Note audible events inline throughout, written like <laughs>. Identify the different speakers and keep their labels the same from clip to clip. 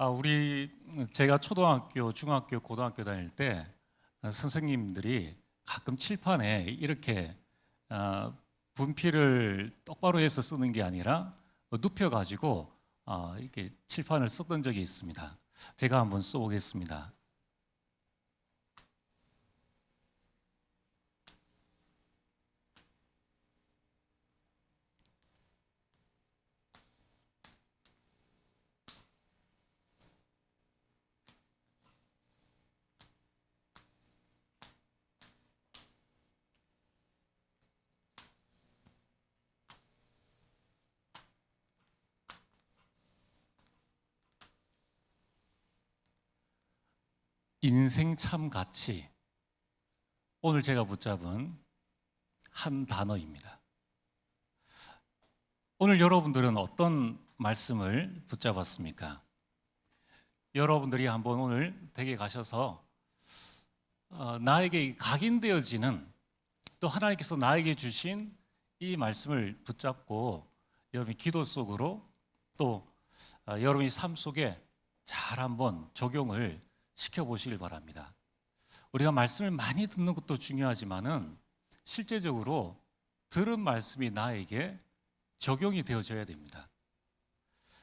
Speaker 1: 아, 우리 제가 초등학교, 중학교, 고등학교 다닐 때 아, 선생님들이 가끔 칠판에 이렇게 아, 분필을 똑바로 해서 쓰는 게 아니라 눕혀 가지고 아, 이렇게 칠판을 썼던 적이 있습니다. 제가 한번 써보겠습니다. 인생 참 가치. 오늘 제가 붙잡은 한 단어입니다. 오늘 여러분들은 어떤 말씀을 붙잡았습니까? 여러분들이 한번 오늘 댁에 가셔서 어, 나에게 각인되어지는 또 하나님께서 나에게 주신 이 말씀을 붙잡고 여러분이 기도 속으로 또 어, 여러분이 삶 속에 잘 한번 적용을 시켜보시길 바랍니다. 우리가 말씀을 많이 듣는 것도 중요하지만은 실제적으로 들은 말씀이 나에게 적용이 되어져야 됩니다.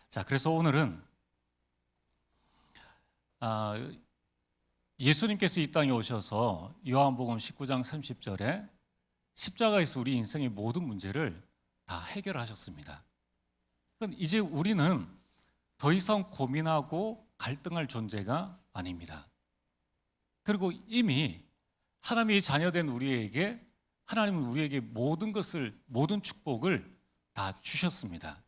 Speaker 1: 자, 그래서 오늘은 아, 예수님께서 이 땅에 오셔서 요한복음 19장 30절에 십자가에서 우리 인생의 모든 문제를 다 해결하셨습니다. 그럼 이제 우리는 더 이상 고민하고 갈등할 존재가 아닙니다. 그리고 이미 하나님의 자녀된 우리에게 하나님은 우리에게 모든 것을 모든 축복을 다 주셨습니다.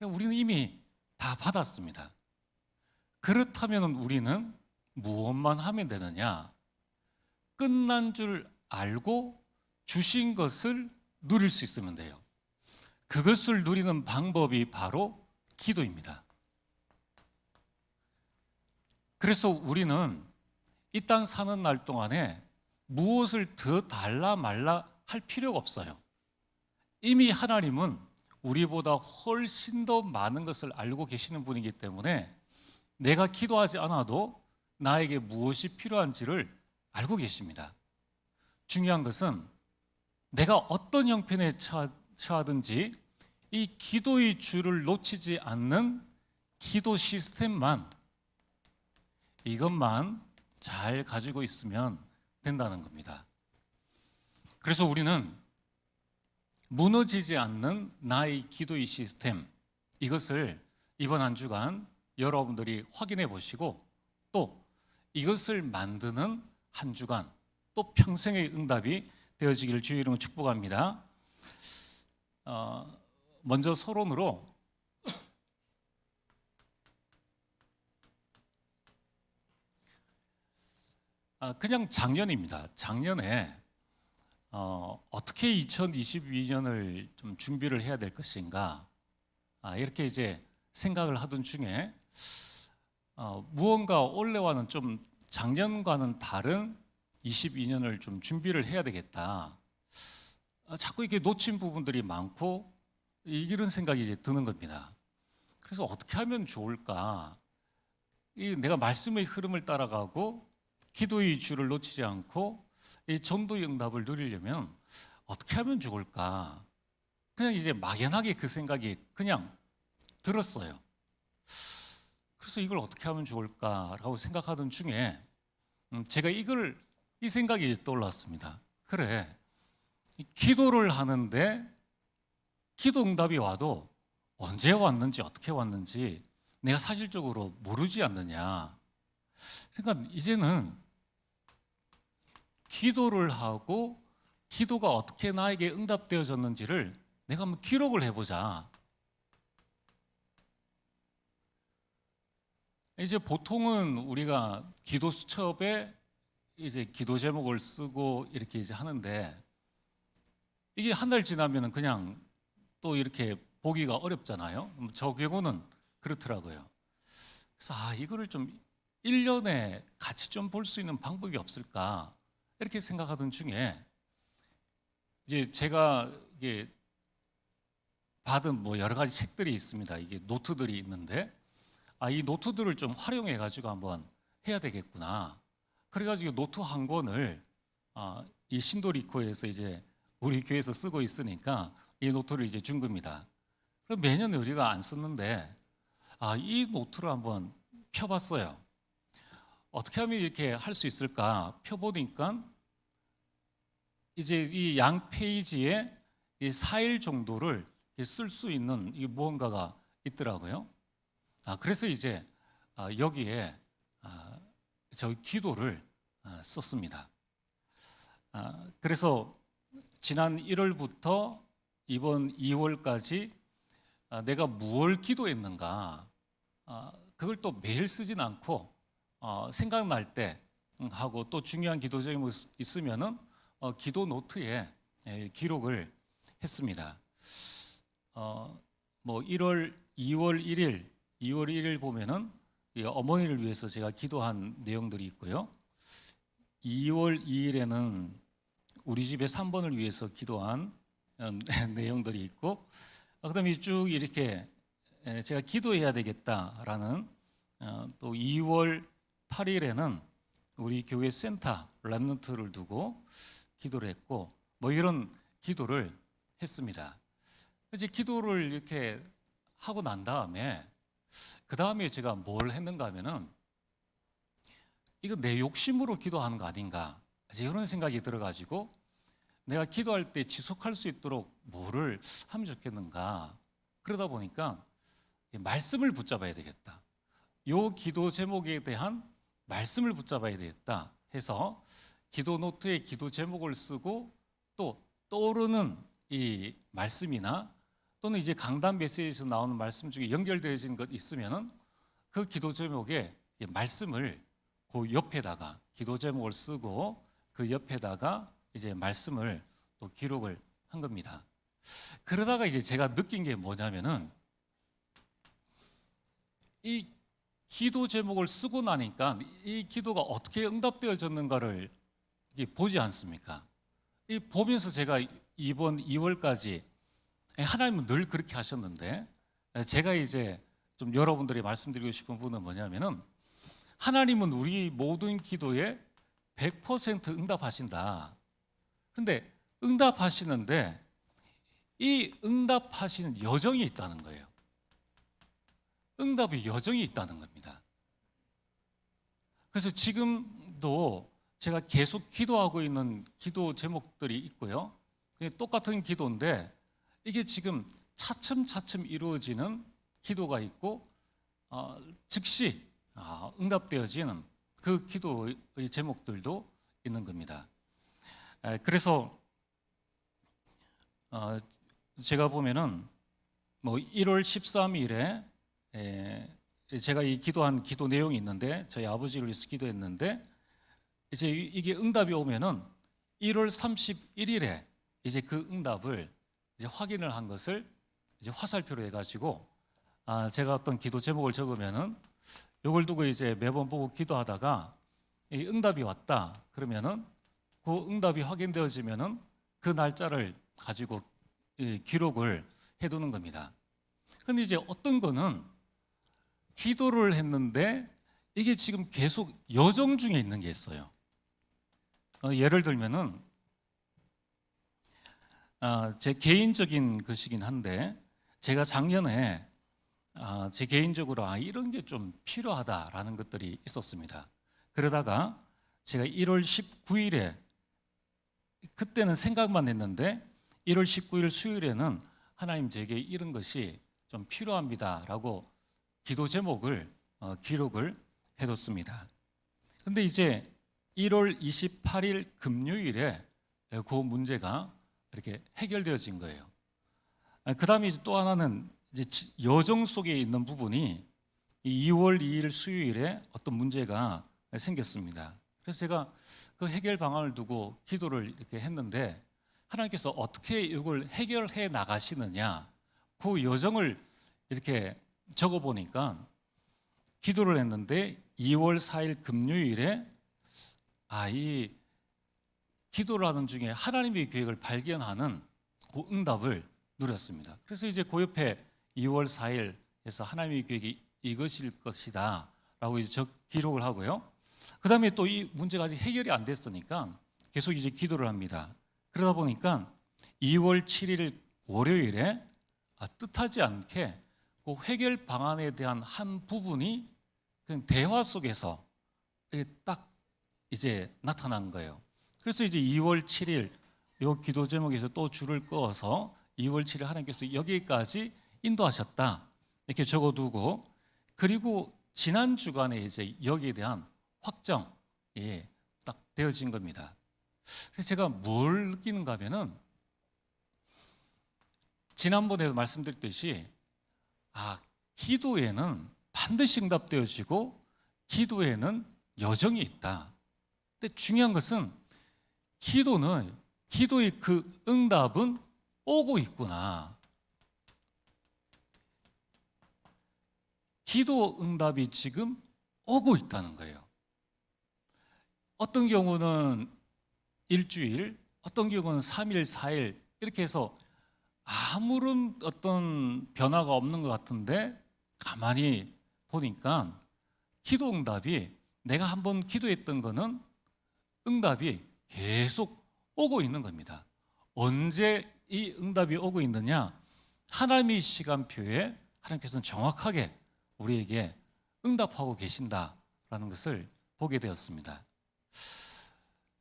Speaker 1: 우리는 이미 다 받았습니다. 그렇다면 우리는 무엇만 하면 되느냐? 끝난 줄 알고 주신 것을 누릴 수 있으면 돼요. 그것을 누리는 방법이 바로 기도입니다. 그래서 우리는 이 땅 사는 날 동안에 무엇을 더 달라 말라 할 필요가 없어요. 이미 하나님은 우리보다 훨씬 더 많은 것을 알고 계시는 분이기 때문에 내가 기도하지 않아도 나에게 무엇이 필요한지를 알고 계십니다. 중요한 것은 내가 어떤 형편에 처하든지 이 기도의 줄을 놓치지 않는 기도 시스템만 이것만 잘 가지고 있으면 된다는 겁니다. 그래서 우리는 무너지지 않는 나의 기도의 시스템 이것을 이번 한 주간 여러분들이 확인해 보시고 또 이것을 만드는 한 주간 또 평생의 응답이 되어지기를 주의 이름으로 축복합니다. 어, 먼저 서론으로 그냥 작년입니다. 작년에 어, 어떻게 2022년을 좀 준비를 해야 될 것인가 아, 이렇게 이제 생각을 하던 중에 어, 무언가 올해와는 좀 작년과는 다른 22년을 좀 준비를 해야 되겠다. 아, 자꾸 이렇게 놓친 부분들이 많고 이런 생각이 이제 드는 겁니다. 그래서 어떻게 하면 좋을까? 이 내가 말씀의 흐름을 따라가고 기도의 줄을 놓치지 않고 이 전도의 응답을 누리려면 어떻게 하면 좋을까? 그냥 이제 막연하게 그 생각이 그냥 들었어요. 그래서 이걸 어떻게 하면 좋을까라고 생각하던 중에 음, 제가 이걸 이 생각이 떠올랐습니다. 그래, 기도를 하는데 기도 응답이 와도 언제 왔는지 어떻게 왔는지 내가 사실적으로 모르지 않느냐. 그러니까 이제는 기도를 하고 기도가 어떻게 나에게 응답되어졌는지를 내가 한번 기록을 해보자. 이제 보통은 우리가 기도 수첩에 이제 기도 제목을 쓰고 이렇게 이제 하는데 이게 한 달 지나면 그냥 또 이렇게 보기가 어렵잖아요. 저 경우는 그렇더라고요. 그래서 아, 이거를 좀 1년에 같이 좀 볼 수 있는 방법이 없을까? 이렇게 생각하던 중에 이제 제가 이게 받은 뭐 여러 가지 책들이 있습니다. 이게 노트들이 있는데 아, 이 노트들을 좀 활용해 가지고 한번 해야 되겠구나. 그래 가지고 노트 한 권을 아, 이 신도리코에서 이제 우리 교회에서 쓰고 있으니까 이 노트를 이제 준 겁니다. 그럼 매년 우리가 안 썼는데 아, 이 노트를 한번 펴봤어요. 어떻게 하면 이렇게 할 수 있을까 펴보니까 이제 이 양 페이지에 이 4일 정도를 쓸 수 있는 이 무언가가 있더라고요. 아, 그래서 이제 아, 여기에 아, 저 기도를 아, 썼습니다. 아, 그래서 지난 1월부터 이번 2월까지 아, 내가 무엇 기도했는가 아, 그걸 또 매일 쓰진 않고 어, 생각날 때 하고 또 중요한 기도 제목이 있으면은 어, 기도 노트에 예, 기록을 했습니다. 어, 뭐 1월 2월 1일 2월 1일 보면은 이 어머니를 위해서 제가 기도한 내용들이 있고요. 2월 2일에는 우리 집의 3번을 위해서 기도한 어, <laughs> 내용들이 있고 어, 그다음에 쭉 이렇게 에, 제가 기도해야 되겠다라는 어, 또 2월 8일에는 우리 교회 센터 랩런트를 두고 기도를 했고 뭐 이런 기도를 했습니다. 이제 기도를 이렇게 하고 난 다음에 그 다음에 제가 뭘 했는가 하면은 이거 내 욕심으로 기도하는 거 아닌가 이제 이런 생각이 들어가지고 내가 기도할 때 지속할 수 있도록 뭐를 하면 좋겠는가 그러다 보니까 이 말씀을 붙잡아야 되겠다. 요 기도 제목에 대한 말씀을 붙잡아야 되겠다 해서 기도 노트에 기도 제목을 쓰고 또 떠오르는 이 말씀이나 또는 이제 강단 메시지에서 나오는 말씀 중에 연결되어진 것 있으면은 그 기도 제목에 이 말씀을 그 옆에다가 기도 제목을 쓰고 그 옆에다가 이제 말씀을 또 기록을 한 겁니다. 그러다가 이제 제가 느낀 게 뭐냐면은 이 기도 제목을 쓰고 나니까 이 기도가 어떻게 응답되어졌는가를 보지 않습니까? 이 보면서 제가 이번 2월까지 하나님은 늘 그렇게 하셨는데 제가 이제 좀 여러분들이 말씀드리고 싶은 부분은 뭐냐면은 하나님은 우리 모든 기도에 100% 응답하신다. 근데 응답하시는데 이 응답하시는 여정이 있다는 거예요. 응답의 여정이 있다는 겁니다. 그래서 지금도 제가 계속 기도하고 있는 기도 제목들이 있고요. 똑같은 기도인데 이게 지금 차츰차츰 이루어지는 기도가 있고 어, 즉시 어, 응답되어지는 그 기도의 제목들도 있는 겁니다. 에, 그래서 어, 제가 보면은 뭐 1월 13일에 에, 제가 이 기도한 기도 내용이 있는데 저희 아버지를 위해서 기도했는데 이제 이게 응답이 오면은 1월 31일에 이제 그 응답을 이제 확인을 한 것을 이제 화살표로 해가지고 아 제가 어떤 기도 제목을 적으면은 이걸 두고 이제 매번 보고 기도하다가 이 응답이 왔다 그러면은 그 응답이 확인되어지면은 그 날짜를 가지고 이 기록을 해두는 겁니다. 근데 이제 어떤 거는 기도를 했는데 이게 지금 계속 여정 중에 있는 게 있어요. 어, 예를 들면은 아, 제 개인적인 것이긴 한데 제가 작년에 아, 제 개인적으로 아, 이런 게 좀 필요하다라는 것들이 있었습니다. 그러다가 제가 1월 19일에 그때는 생각만 했는데 1월 19일 수요일에는 하나님 제게 이런 것이 좀 필요합니다라고 기도 제목을 어, 기록을 해뒀습니다. 그런데 이제 1월 28일 금요일에 그 문제가 이렇게 해결되어진 거예요. 그 다음에 또 하나는 이제 여정 속에 있는 부분이 2월 2일 수요일에 어떤 문제가 생겼습니다. 그래서 제가 그 해결 방안을 두고 기도를 이렇게 했는데 하나님께서 어떻게 이걸 해결해 나가시느냐 그 여정을 이렇게 적어 보니까 기도를 했는데 2월 4일 금요일에 아 이 기도를 하는 중에 하나님의 계획을 발견하는 그 응답을 누렸습니다. 그래서 이제 그 옆에 2월 4일에서 하나님의 계획이 이것일 것이다라고 이제 적 기록을 하고요. 그다음에 또 이 문제가 아직 해결이 안 됐으니까 계속 이제 기도를 합니다. 그러다 보니까 2월 7일 월요일에 아, 뜻하지 않게 그 해결 방안에 대한 한 부분이 그냥 대화 속에서 딱 이제 나타난 거예요. 그래서 이제 2월 7일 요 기도 제목에서 또 줄을 그어서 2월 7일 하나님께서 여기까지 인도하셨다 이렇게 적어두고 그리고 지난 주간에 이제 여기에 대한 확정 예, 딱 되어진 겁니다. 그래서 제가 뭘 느끼는가 하면은 지난번에도 말씀드렸듯이 아 기도에는 반드시 응답되어지고 기도에는 여정이 있다. 근데 중요한 것은 기도는 기도의 그 응답은 오고 있구나. 기도 응답이 지금 오고 있다는 거예요. 어떤 경우는 일주일, 어떤 경우는 3일, 4일 이렇게 해서 아무런 어떤 변화가 없는 것 같은데 가만히 보니까 기도 응답이 내가 한번 기도했던 거는 응답이 계속 오고 있는 겁니다. 언제 이 응답이 오고 있느냐? 하나님의 시간표에 하나님께서는 정확하게 우리에게 응답하고 계신다라는 것을 보게 되었습니다.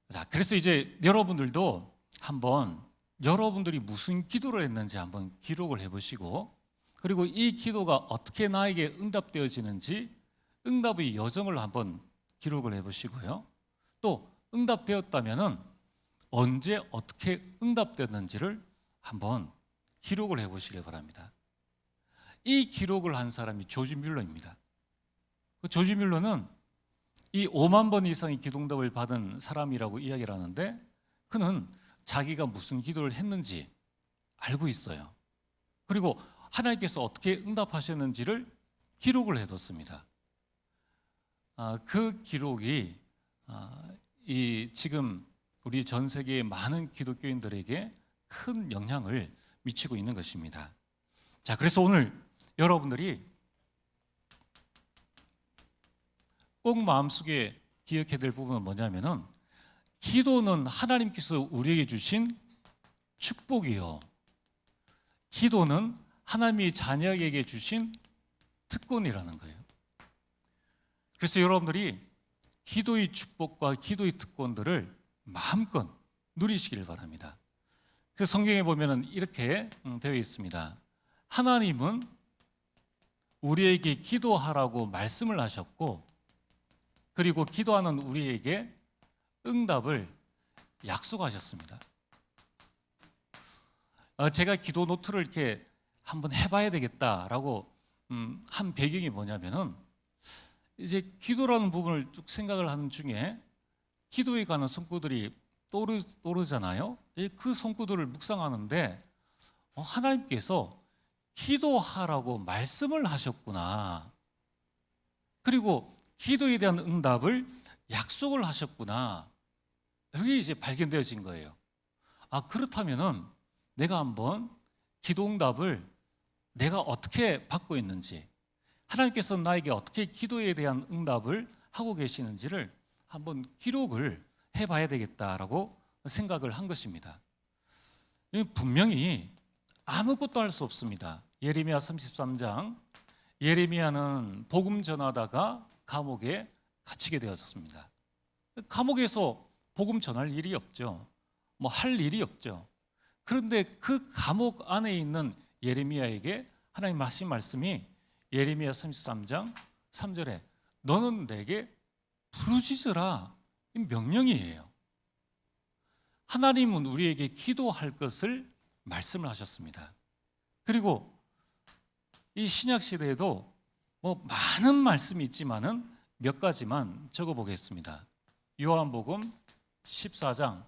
Speaker 1: 자, 그래서 이제 여러분들도 한번 여러분들이 무슨 기도를 했는지 한번 기록을 해보시고 그리고 이 기도가 어떻게 나에게 응답되어지는지 응답의 여정을 한번 기록을 해보시고요. 또 응답되었다면은 언제 어떻게 응답됐는지를 한번 기록을 해보시길 바랍니다. 이 기록을 한 사람이 조지 뮬러입니다. 그 조지 뮬러는 이 5만 번 이상의 기도응답을 받은 사람이라고 이야기를 하는데 그는 자기가 무슨 기도를 했는지 알고 있어요. 그리고 하나님께서 어떻게 응답하셨는지를 기록을 해뒀습니다. 아, 그 기록이 아, 이 지금 우리 전 세계의 많은 기독교인들에게 큰 영향을 미치고 있는 것입니다. 자, 그래서 오늘 여러분들이 꼭 마음속에 기억해야 될 부분은 뭐냐면은 기도는 하나님께서 우리에게 주신 축복이요. 기도는 하나님이 자녀에게 주신 특권이라는 거예요. 그래서 여러분들이 기도의 축복과 기도의 특권들을 마음껏 누리시길 바랍니다. 그 성경에 보면은 이렇게 음, 되어 있습니다. 하나님은 우리에게 기도하라고 말씀을 하셨고 그리고 기도하는 우리에게 응답을 약속하셨습니다. 어, 제가 기도 노트를 이렇게 한번 해봐야 되겠다라고 음, 한 배경이 뭐냐면은 이제 기도라는 부분을 쭉 생각을 하는 중에 기도에 관한 성구들이 떠오르, 떠오르잖아요. 그 성구들을 묵상하는데 어, 하나님께서 기도하라고 말씀을 하셨구나. 그리고 기도에 대한 응답을 약속을 하셨구나. 여기 이제 발견되어진 거예요. 아, 그렇다면은 내가 한번 기도 응답을 내가 어떻게 받고 있는지, 하나님께서 나에게 어떻게 기도에 대한 응답을 하고 계시는지를 한번 기록을 해봐야 되겠다라고 생각을 한 것입니다. 분명히 아무것도 할 수 없습니다. 예레미야 33장 예레미야는 복음 전하다가 감옥에 갇히게 되었습니다. 감옥에서 복음 전할 일이 없죠. 뭐 할 일이 없죠. 그런데 그 감옥 안에 있는 예레미야에게 하나님 하신 말씀이 예레미야 33장 3절에 너는 내게 부르짖으라 이 명령이에요. 하나님은 우리에게 기도할 것을 말씀을 하셨습니다. 그리고 이 신약 시대에도 뭐 많은 말씀이 있지만은 몇 가지만 적어 보겠습니다. 요한복음 14장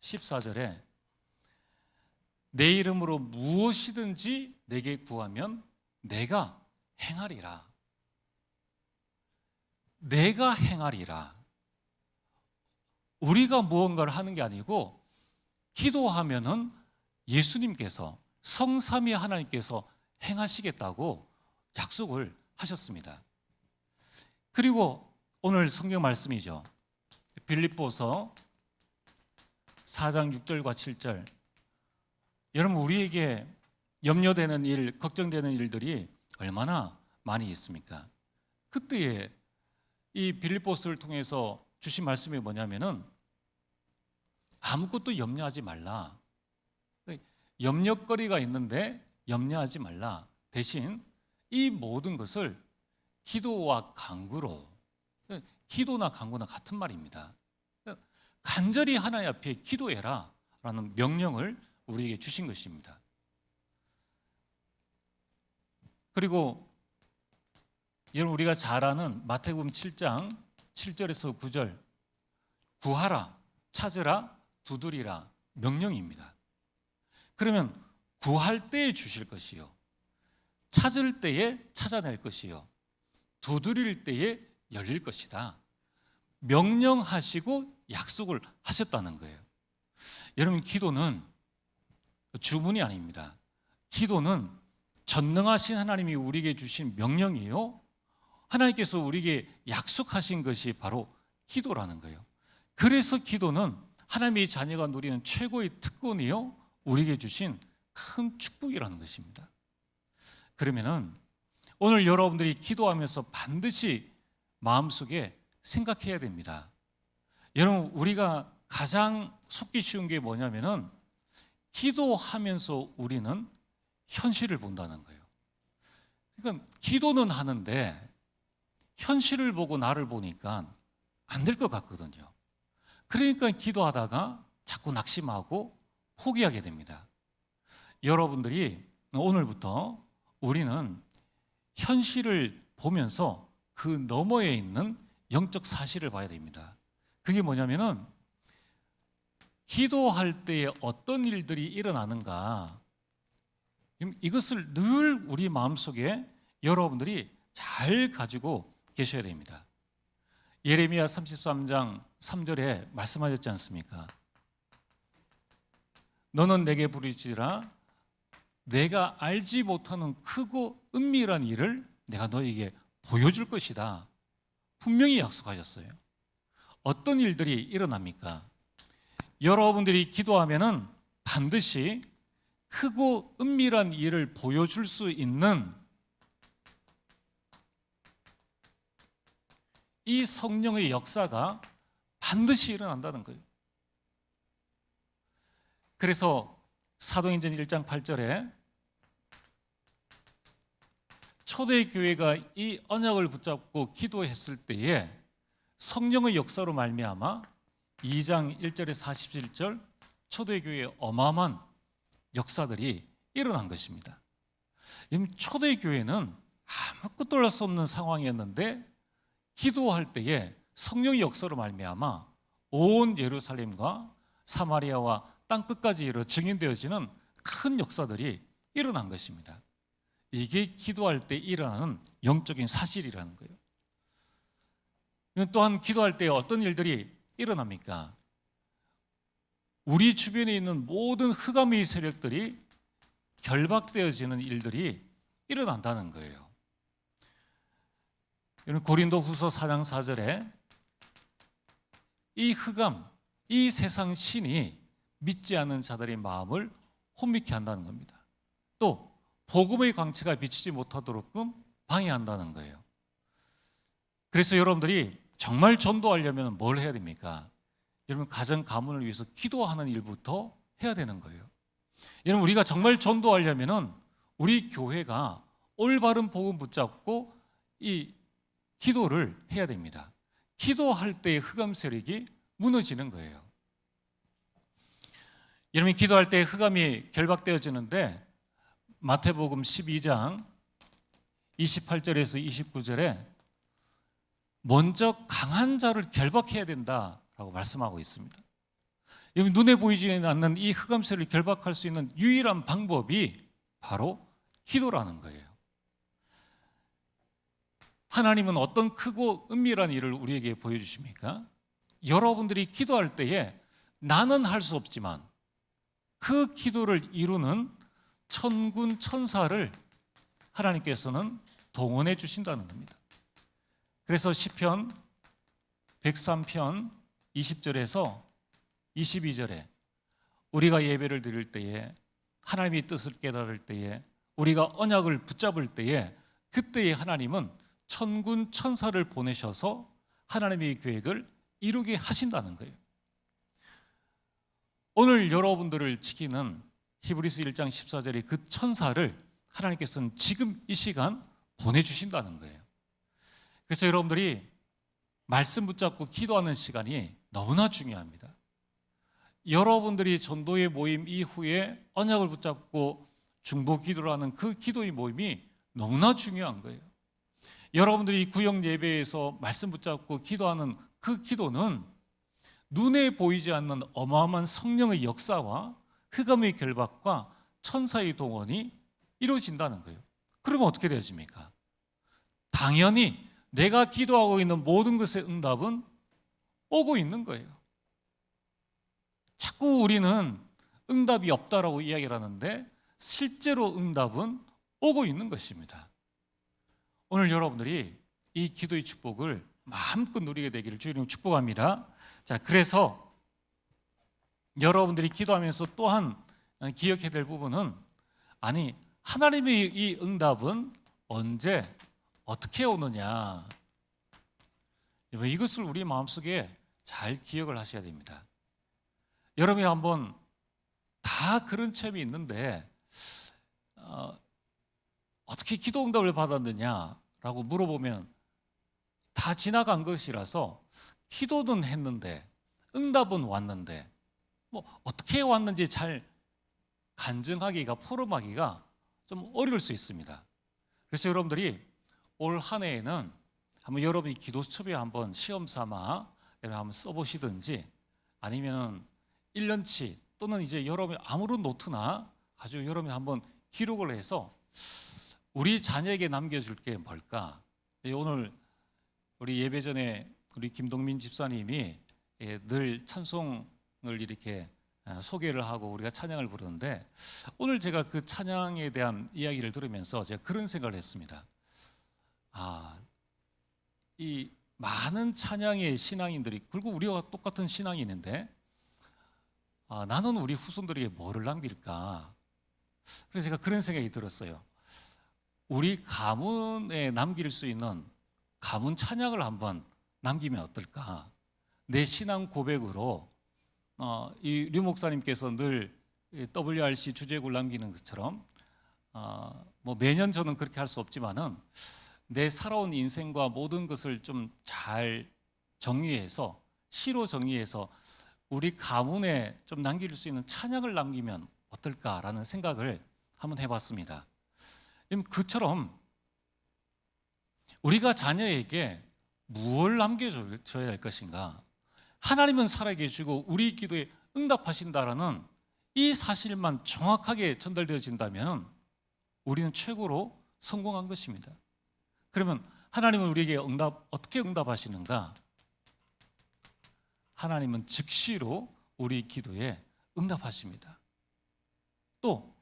Speaker 1: 14절에 내 이름으로 무엇이든지 내게 구하면 내가 행하리라. 내가 행하리라. 우리가 무언가를 하는 게 아니고 기도하면은 예수님께서 성삼위 하나님께서 행하시겠다고 약속을 하셨습니다. 그리고 오늘 성경 말씀이죠. 빌립보서 4장 6절과 7절. 여러분 우리에게 염려되는 일, 걱정되는 일들이 얼마나 많이 있습니까? 그때에 이 빌립보스를 통해서 주신 말씀이 뭐냐면은 아무것도 염려하지 말라. 염려거리가 있는데 염려하지 말라. 대신 이 모든 것을 기도와 간구로 기도나 간구나 같은 말입니다. 간절히 하나님 앞에 기도해라 라는 명령을 우리에게 주신 것입니다. 그리고 여러분 우리가 잘 아는 마태복음 7장 7절에서 9절 구하라 찾으라 두드리라 명령입니다. 그러면 구할 때에 주실 것이요 찾을 때에 찾아낼 것이요 두드릴 때에 열릴 것이다. 명령하시고 약속을 하셨다는 거예요. 여러분 기도는 주문이 아닙니다. 기도는 전능하신 하나님이 우리에게 주신 명령이요. 하나님께서 우리에게 약속하신 것이 바로 기도라는 거예요. 그래서 기도는 하나님의 자녀가 누리는 최고의 특권이요. 우리에게 주신 큰 축복이라는 것입니다. 그러면은 오늘 여러분들이 기도하면서 반드시 마음속에 생각해야 됩니다. 여러분 우리가 가장 속기 쉬운 게 뭐냐면은 기도하면서 우리는 현실을 본다는 거예요. 그러니까 기도는 하는데 현실을 보고 나를 보니까 안 될 것 같거든요. 그러니까 기도하다가 자꾸 낙심하고 포기하게 됩니다. 여러분들이 오늘부터 우리는 현실을 보면서 그 너머에 있는 영적 사실을 봐야 됩니다. 그게 뭐냐면은 기도할 때에 어떤 일들이 일어나는가 이것을 늘 우리 마음속에 여러분들이 잘 가지고 계셔야 됩니다. 예레미야 33장 3절에 말씀하셨지 않습니까? 너는 내게 부르지라 내가 알지 못하는 크고 은밀한 일을 내가 너에게 보여줄 것이다. 분명히 약속하셨어요. 어떤 일들이 일어납니까? 여러분들이 기도하면은 반드시 크고 은밀한 일을 보여줄 수 있는 이 성령의 역사가 반드시 일어난다는 거예요. 그래서 사도행전 1장 8절에 초대 교회가 이 언약을 붙잡고 기도했을 때에 성령의 역사로 말미암아 2장 1절에 47절 초대 교회의 어마어마한 역사들이 일어난 것입니다. 초대 교회는 아무것도 할 수 없는 상황이었는데 기도할 때에 성령의 역사로 말미암아 온 예루살렘과 사마리아와 땅 끝까지 이르 증인되어지는 큰 역사들이 일어난 것입니다. 이게 기도할 때 일어나는 영적인 사실이라는 거예요. 또한 기도할 때 어떤 일들이 일어납니까? 우리 주변에 있는 모든 흑암의 세력들이 결박되어지는 일들이 일어난다는 거예요. 고린도 후서 4장 4절에 이 흑암, 이 세상 신이 믿지 않는 자들의 마음을 혼미케 한다는 겁니다. 또 복음의 광채가 비치지 못하도록끔 방해한다는 거예요. 그래서 여러분들이 정말 전도하려면 뭘 해야 됩니까? 여러분 가정 가문을 위해서 기도하는 일부터 해야 되는 거예요. 여러분 우리가 정말 전도하려면은 우리 교회가 올바른 복음 붙잡고 이 기도를 해야 됩니다. 기도할 때의 흑암 세력이 무너지는 거예요. 여러분 기도할 때 흑암이 결박되어지는데 마태복음 12장 28절에서 29절에 먼저 강한 자를 결박해야 된다라고 말씀하고 있습니다. 여기 눈에 보이지 않는 이 흑암세를 결박할 수 있는 유일한 방법이 바로 기도라는 거예요. 하나님은 어떤 크고 은밀한 일을 우리에게 보여주십니까? 여러분들이 기도할 때에 나는 할 수 없지만 그 기도를 이루는 천군 천사를 하나님께서는 동원해 주신다는 겁니다. 그래서 시편 103편 20절에서 22절에 우리가 예배를 드릴 때에 하나님의 뜻을 깨달을 때에 우리가 언약을 붙잡을 때에 그때에 하나님은 천군 천사를 보내셔서 하나님의 계획을 이루게 하신다는 거예요. 오늘 여러분들을 지키는 히브리스 1장 14절의 그 천사를 하나님께서는 지금 이 시간 보내주신다는 거예요. 그래서 여러분들이 말씀 붙잡고 기도하는 시간이 너무나 중요합니다. 여러분들이 전도의 모임 이후에 언약을 붙잡고 중보 기도를 하는 그 기도의 모임이 너무나 중요한 거예요. 여러분들이 구역 예배에서 말씀 붙잡고 기도하는 그 기도는 눈에 보이지 않는 어마어마한 성령의 역사와 흑암의 결박과 천사의 동원이 이루어진다는 거예요. 그러면 어떻게 되어집니까? 당연히 내가 기도하고 있는 모든 것의 응답은 오고 있는 거예요. 자꾸 우리는 응답이 없다라고 이야기를 하는데 실제로 응답은 오고 있는 것입니다. 오늘 여러분들이 이 기도의 축복을 마음껏 누리게 되기를 주님 축복합니다. 자, 그래서 여러분들이 기도하면서 또한 기억해야 될 부분은 아니 하나님의 이 응답은 언제 어떻게 오느냐 이것을 우리 마음속에 잘 기억을 하셔야 됩니다. 여러분이 한번 다 그런 체험이 있는데 어, 어떻게 기도 응답을 받았느냐라고 물어보면 다 지나간 것이라서 기도는 했는데 응답은 왔는데 뭐 어떻게 왔는지 잘 간증하기가 포럼하기가 좀 어려울 수 있습니다. 그래서 여러분들이 올 한 해에는 한번 여러분이 기도 수첩에 한번 시험 삼아 여러분 한번 써보시든지 아니면은 1년치 또는 이제 여러분이 아무런 노트나 가지고 여러분이 한번 기록을 해서 우리 자녀에게 남겨줄 게 뭘까? 예, 오늘 우리 예배 전에 우리 김동민 집사님이 예, 늘 찬송을 이렇게 아, 소개를 하고 우리가 찬양을 부르는데 오늘 제가 그 찬양에 대한 이야기를 들으면서 제가 그런 생각을 했습니다. 아, 이 많은 찬양의 신앙인들이 그리고 우리와 똑같은 신앙이 있는데 아, 나는 우리 후손들에게 뭐를 남길까? 그래서 제가 그런 생각이 들었어요. 우리 가문에 남길 수 있는 가문 찬양을 한번 남기면 어떨까? 내 신앙 고백으로 어, 이류 목사님께서 늘 WRC 주제곡을 남기는 것처럼 어, 뭐 매년 저는 그렇게 할 수 없지만은 내 살아온 인생과 모든 것을 좀 잘 정리해서 시로 정리해서 우리 가문에 좀 남길 수 있는 찬양을 남기면 어떨까라는 생각을 한번 해봤습니다. 그처럼 우리가 자녀에게 무엇을 남겨줘야 할 것인가? 하나님은 살아계시고 우리 기도에 응답하신다라는 이 사실만 정확하게 전달되어진다면 우리는 최고로 성공한 것입니다. 그러면 하나님은 우리에게 응답 어떻게 응답하시는가? 하나님은 즉시로 우리 기도에 응답하십니다. 또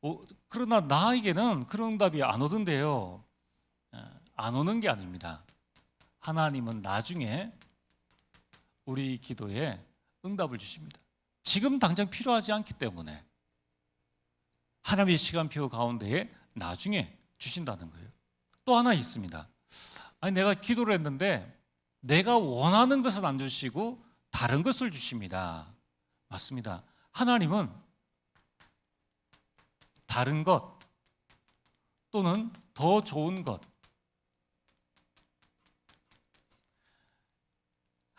Speaker 1: 어, 그러나 나에게는 그런 응답이 안 오던데요. 안 오는 게 아닙니다. 하나님은 나중에 우리 기도에 응답을 주십니다. 지금 당장 필요하지 않기 때문에 하나님의 시간표 가운데에 나중에 주신다는 거예요. 또 하나 있습니다. 아니 내가 기도를 했는데 내가 원하는 것은 안 주시고 다른 것을 주십니다. 맞습니다. 하나님은 다른 것 또는 더 좋은 것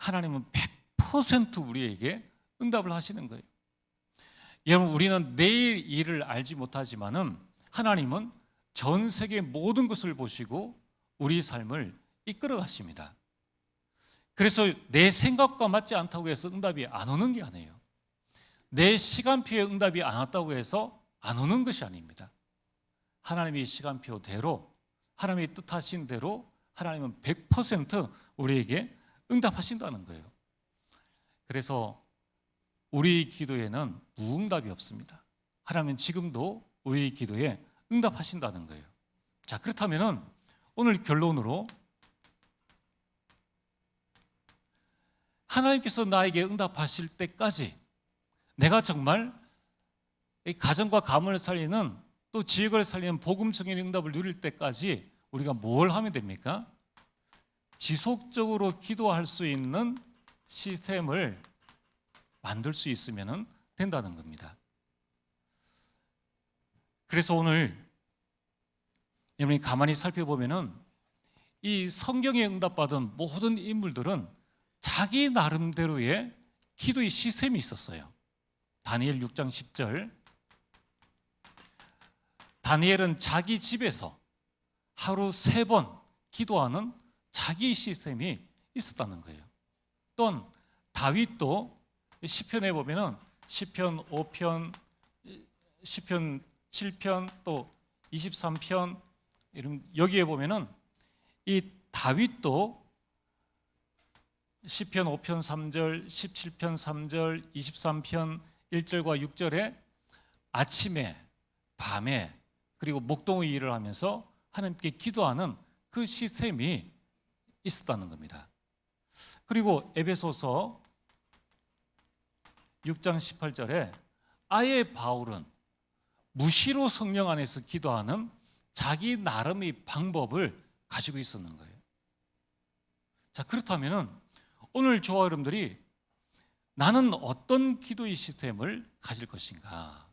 Speaker 1: 하나님은 100% 우리에게 응답을 하시는 거예요. 여러분 우리는 내일 일을 알지 못하지만은 하나님은 전 세계 모든 것을 보시고 우리 삶을 이끌어 가십니다. 그래서 내 생각과 맞지 않다고 해서 응답이 안 오는 게 아니에요. 내 시간표에 응답이 안 왔다고 해서 안 오는 것이 아닙니다. 하나님의 시간표대로 하나님의 뜻하신 대로 하나님은 100% 우리에게 응답하신다는 거예요. 그래서 우리 기도에는 무응답이 없습니다. 하나님은 지금도 우리 기도에 응답하신다는 거예요. 자, 그렇다면은 오늘 결론으로 하나님께서 나에게 응답하실 때까지 내가 정말 이 가정과 가문을 살리는 또 지역을 살리는 복음적인 응답을 누릴 때까지 우리가 뭘 하면 됩니까? 지속적으로 기도할 수 있는 시스템을 만들 수 있으면 된다는 겁니다. 그래서 오늘 여러분이 가만히 살펴보면은 이 성경에 응답받은 모든 인물들은 자기 나름대로의 기도의 시스템이 있었어요. 다니엘 6장 10절. 다니엘은 자기 집에서 하루 세 번 기도하는 자기 시스템이 있었다는 거예요. 또한 다윗도 시편에 보면은 시편 5편, 시편 7편 또 23편 이런 여기에 보면은 이 다윗도 시편 5편 3절, 17편 3절, 23편 1절과 6절에 아침에 밤에 그리고 목동의 일을 하면서 하나님께 기도하는 그 시스템이 있었다는 겁니다. 그리고 에베소서 6장 18절에 아예 바울은 무시로 성령 안에서 기도하는 자기 나름의 방법을 가지고 있었는 거예요. 자, 그렇다면은 오늘 저와 여러분들이 나는 어떤 기도의 시스템을 가질 것인가?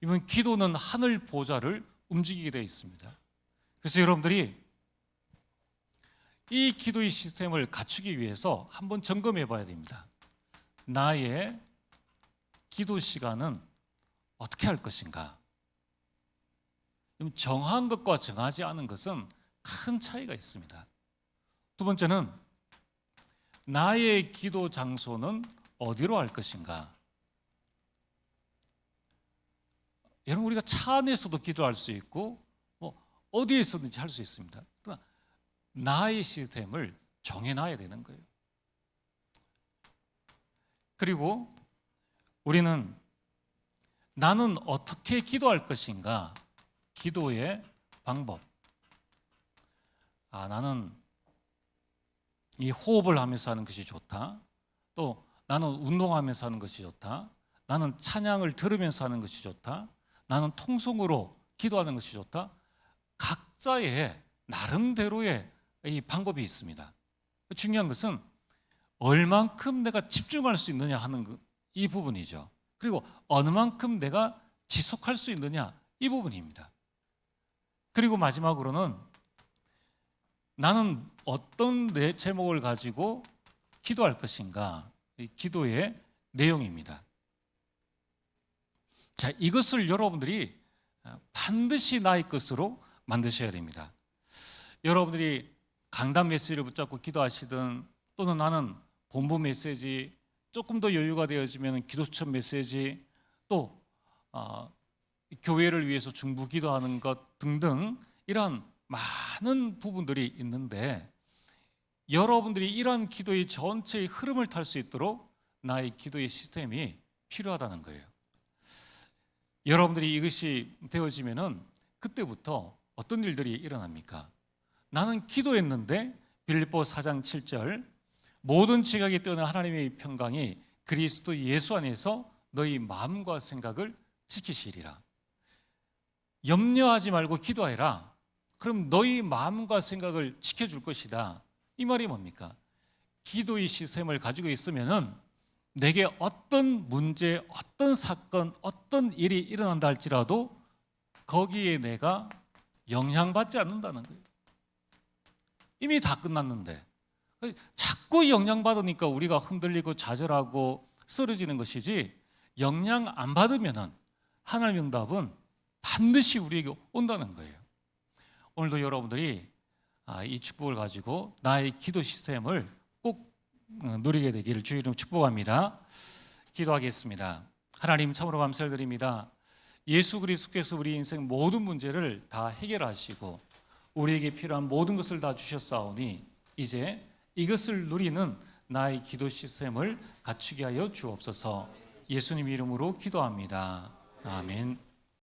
Speaker 1: 이번 기도는 하늘 보좌를 움직이게 되어 있습니다. 그래서 여러분들이 이 기도의 시스템을 갖추기 위해서 한번 점검해 봐야 됩니다. 나의 기도 시간은 어떻게 할 것인가? 정한 것과 정하지 않은 것은 큰 차이가 있습니다. 두 번째는 나의 기도 장소는 어디로 할 것인가? 여러분 우리가 차 안에서도 기도할 수 있고 뭐 어디에서든지 할 수 있습니다. 나의 시스템을 정해놔야 되는 거예요. 그리고 우리는 나는 어떻게 기도할 것인가? 기도의 방법. 아, 나는 이 호흡을 하면서 하는 것이 좋다. 또 나는 운동하면서 하는 것이 좋다. 나는 찬양을 들으면서 하는 것이 좋다. 나는 통성으로 기도하는 것이 좋다. 각자의 나름대로의 이 방법이 있습니다. 중요한 것은 얼만큼 내가 집중할 수 있느냐 하는 그, 이 부분이죠. 그리고 어느 만큼 내가 지속할 수 있느냐 이 부분입니다. 그리고 마지막으로는 나는 어떤 내 제목을 가지고 기도할 것인가 이 기도의 내용입니다. 자, 이것을 여러분들이 반드시 나의 것으로 만드셔야 됩니다. 여러분들이 강단 메시지를 붙잡고 기도하시든 또는 나는 본부 메시지 조금 더 여유가 되어지면 기도처 메시지 또 어, 교회를 위해서 중부 기도하는 것 등등 이러한 많은 부분들이 있는데 여러분들이 이러한 기도의 전체의 흐름을 탈 수 있도록 나의 기도의 시스템이 필요하다는 거예요. 여러분들이 이것이 되어지면은 그때부터 어떤 일들이 일어납니까? 나는 기도했는데 빌립보 4장 7절 모든 지각이 뛰어난 하나님의 평강이 그리스도 예수 안에서 너희 마음과 생각을 지키시리라. 염려하지 말고 기도하라. 그럼 너희 마음과 생각을 지켜줄 것이다. 이 말이 뭡니까? 기도의 시스템을 가지고 있으면은 내게 어떤 문제, 어떤 사건, 어떤 일이 일어난다 할지라도 거기에 내가 영향받지 않는다는 거예요. 이미 다 끝났는데 자꾸 영향 받으니까 우리가 흔들리고 좌절하고 쓰러지는 것이지 영향 안 받으면은 하나님의 응답은 반드시 우리에게 온다는 거예요. 오늘도 여러분들이 아, 이 축복을 가지고 나의 기도 시스템을 꼭 어, 누리게 되기를 주의 이름 축복합니다. 기도하겠습니다. 하나님 참으로 감사를 드립니다. 예수 그리스도께서 우리 인생 모든 문제를 다 해결하시고 우리에게 필요한 모든 것을 다 주셨사오니 이제 이것을 누리는 나의 기도 시스템을 갖추게 하여 주옵소서. 예수님 이름으로 기도합니다. 아멘.